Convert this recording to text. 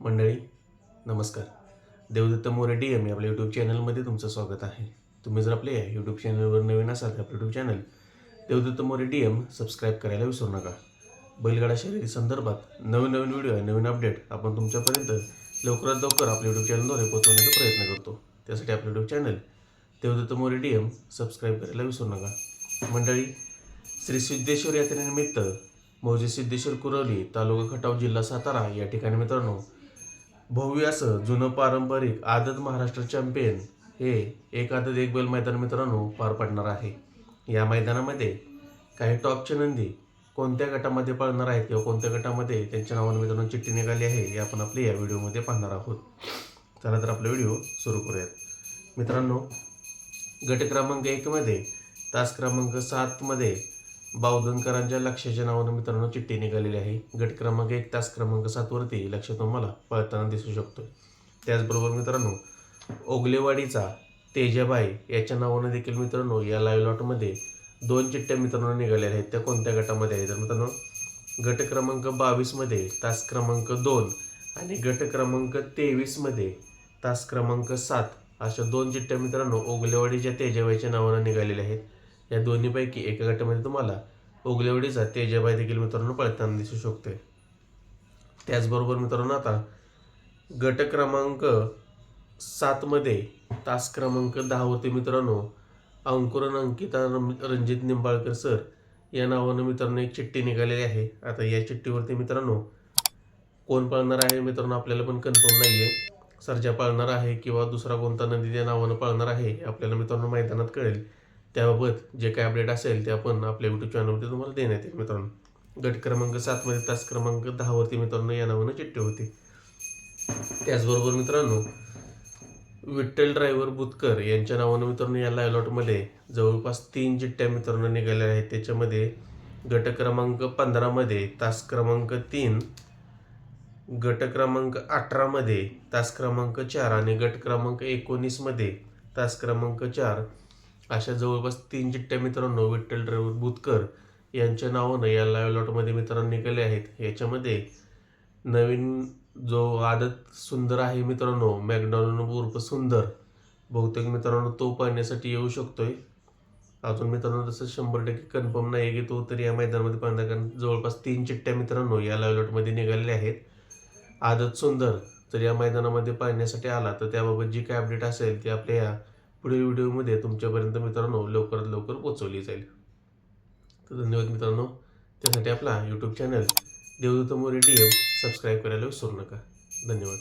मंडळी नमस्कार. Devdatta More D M आपल्या यूट्यूब चॅनलमध्ये तुमचं स्वागत आहे. तुम्ही जर आपल्या यूट्यूब चॅनलवर नवीन असाल तर आपलं YouTube channel Devdatta More D M subscribe करायला विसरू नका. बैलगाडा शर्यती संदर्भात नवीन नवीन व्हिडिओ आहे नवीन अपडेट आपण तुमच्यापर्यंत लवकरात लवकर आपल्या यूट्यूब चॅनलद्वारे पोहोचवण्याचा प्रयत्न करतो. त्यासाठी आपलं YouTube channel Devdatta More D M subscribe करायला विसरू नका. मंडळी श्री सिद्धेश्वर यात्रेनिमित्त मौजे सिद्धेश्वर कुरवली तालुका खटाव जिल्हा सातारा या ठिकाणी मित्रांनो भव्य असं जुनं पारंपरिक आदत महाराष्ट्र चॅम्पियन हे एक आदत एक बैल मैदान मित्रांनो पार पडणार आहे. या मैदानामध्ये काही टॉपचे नंदी कोणत्या गटामध्ये पळणार आहेत किंवा कोणत्या गटामध्ये त्यांच्या नावाने मित्रांनो चिठ्ठी निघाली आहे हे आपण आपले या व्हिडिओमध्ये पाहणार आहोत. चला तर आपला व्हिडिओ सुरू करूयात. मित्रांनो गट क्रमांक एकमध्ये तास क्रमांक सातमध्ये बावधनकरांच्या लक्षाच्या नावानं मित्रांनो चिठ्ठी निघालेली आहे. गट क्रमांक एक तास क्रमांक सातवरती लक्ष तुम्हाला पळताना दिसू शकतो त्याचबरोबर मित्रांनो ओगलेवाडीचा तेजाबाई याच्या नावानं देखील मित्रांनो या लाईव्ह लॉटमध्ये दोन चिठ्ठ्या मित्रांनो निघालेल्या आहेत. त्या कोणत्या गटामध्ये आहेत? तर मित्रांनो गट क्रमांक बावीसमध्ये तास क्रमांक दोन आणि गट क्रमांक तेवीसमध्ये तास क्रमांक सात अशा दोन चिठ्ठ्या मित्रांनो ओगलेवाडीच्या तेजाबाईच्या नावानं निघालेल्या आहेत. या दोन्हीपैकी एका गटामध्ये तुम्हाला ओगलेवाडीचा तेजाबाई देखील मित्रांनो पळताना दिसू शकते त्याचबरोबर मित्रांनो आता गट क्रमांक सातमध्ये तास क्रमांक दहावरती मित्रांनो अंकुरन अंकिता रणजित निंबाळकर सर या नावानं मित्रांनो एक चिठ्ठी निघालेली आहे. आता या चिठ्ठीवरती मित्रांनो कोण पाळणार आहे मित्रांनो आपल्याला पण कन्फर्म नाही आहे सरजा पाळणार आहे किंवा दुसरा कोणता नदी त्या नावानं पाळणार आहे आपल्याला मित्रांनो मैदानात कळेल. त्याबाबत जे काय अपडेट असेल ते आपण आपल्या यूट्यूब चॅनलवरती तुम्हाला देण्यात येईल मित्रांनो. गट क्रमांक सातमध्ये तास क्रमांक दहावरती मित्रांनो या नावानं चिठ्ठी होती. त्याचबरोबर मित्रांनो विठ्ठल ड्रायव्हर बुतकर यांच्या नावानं मित्रांनो या लायलॉटमध्ये जवळपास तीन चिठ्ठ्या मित्रांनो निघाल्या आहेत. त्याच्यामध्ये गट क्रमांक पंधरामध्ये तास क्रमांक तीन गट क्रमांक अठरामध्ये तास क्रमांक चार आणि गट क्रमांक एकोणीसमध्ये तास क्रमांक चार अशा जवळपास तीन चिठ्ठ्या मित्रांनो विठ्ठल ड्रायव्हर बुतकर यांच्या नावानं या लाईव्ह लॉटमध्ये मित्रांनो निघाले आहेत. याच्यामध्ये नवीन जो आदत सुंदर आहे मित्रांनो मॅकडॉनल्ड उर्फ सुंदर. बहुतेक मित्रांनो तो पाहण्यासाठी येऊ शकतोय. अजून मित्रांनो तसं शंभर टक्के कन्फर्म नाही आहे की तो तरी या मैदानामध्ये पाहणार कारण जवळपास तीन चिठ्ठ्या मित्रांनो या लाईव्ह लॉटमध्ये निघालेल्या आहेत. आदत सुंदर जर या मैदानामध्ये पाहण्यासाठी आला तर त्याबाबत जी काय अपडेट असेल ती आपल्या या पुढील व्हिडिओमध्ये तुमच्यापर्यंत मित्रांनो लवकरात लवकर पोचवली जाईल. तर धन्यवाद मित्रांनो. त्यासाठी आपला YouTube channel Devdatta More D M subscribe करायला विसरू नका. धन्यवाद.